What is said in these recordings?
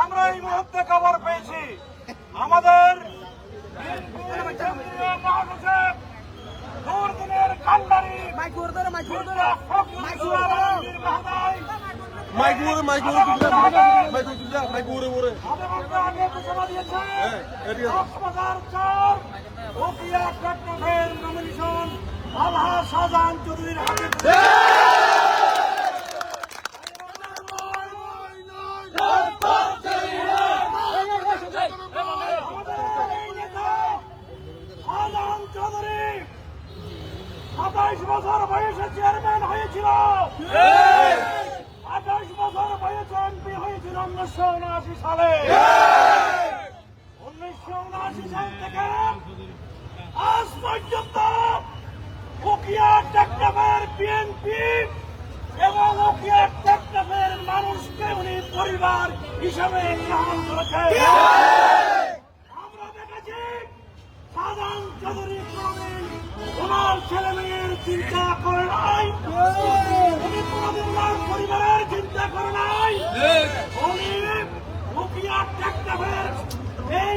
আমরা এই মুহূর্তে খবর পেয়েছি আমাদের মহাসচিব দুর্দিনের কান্ডারি মাইক ধরে ধরে মাইক ধরে ধরে মাইক মহোদয় মাইক উড়ে মাইক তুললা মাইক চট্টগ্রামের নমিনেশন আলহা শাহজাহান চৌধুরীর হাতে সাতাইশ বছর বয়সে চেয়ারম্যান হয়েছিল। বছর হয়েছিল উনিশশো উনআশি সালে। উনিশশো উনআশি সাল থেকে আজ পর্যন্ত উকিয়া টেকনাফের বিএনপি এবং উকিয়া টেকনাফের মানুষকে উনি পরিবার হিসাবে গ্রহণ করেছে আমরা দেখেছি সাধারণ চৌধুরী ওনার ছেলে মেয়ের চিন্তা করে নাই। উনি পরিবারের চিন্তা করে নাই উনি মুখিয়া টেকনাফের এই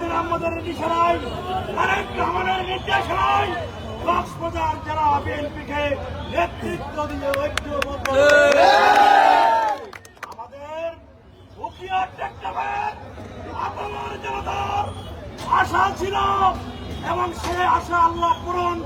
সালাউদ্দিন আহমদের নিশানায়, তারেক রহমানের নির্দেশনায় কক্সবাজার নেতৃত্ব দিয়ে ঐক্যবদ্ধ আমাদের উকিয়া জনতার আশা ছিল এবং সে আশা আল্লাহ পূরণ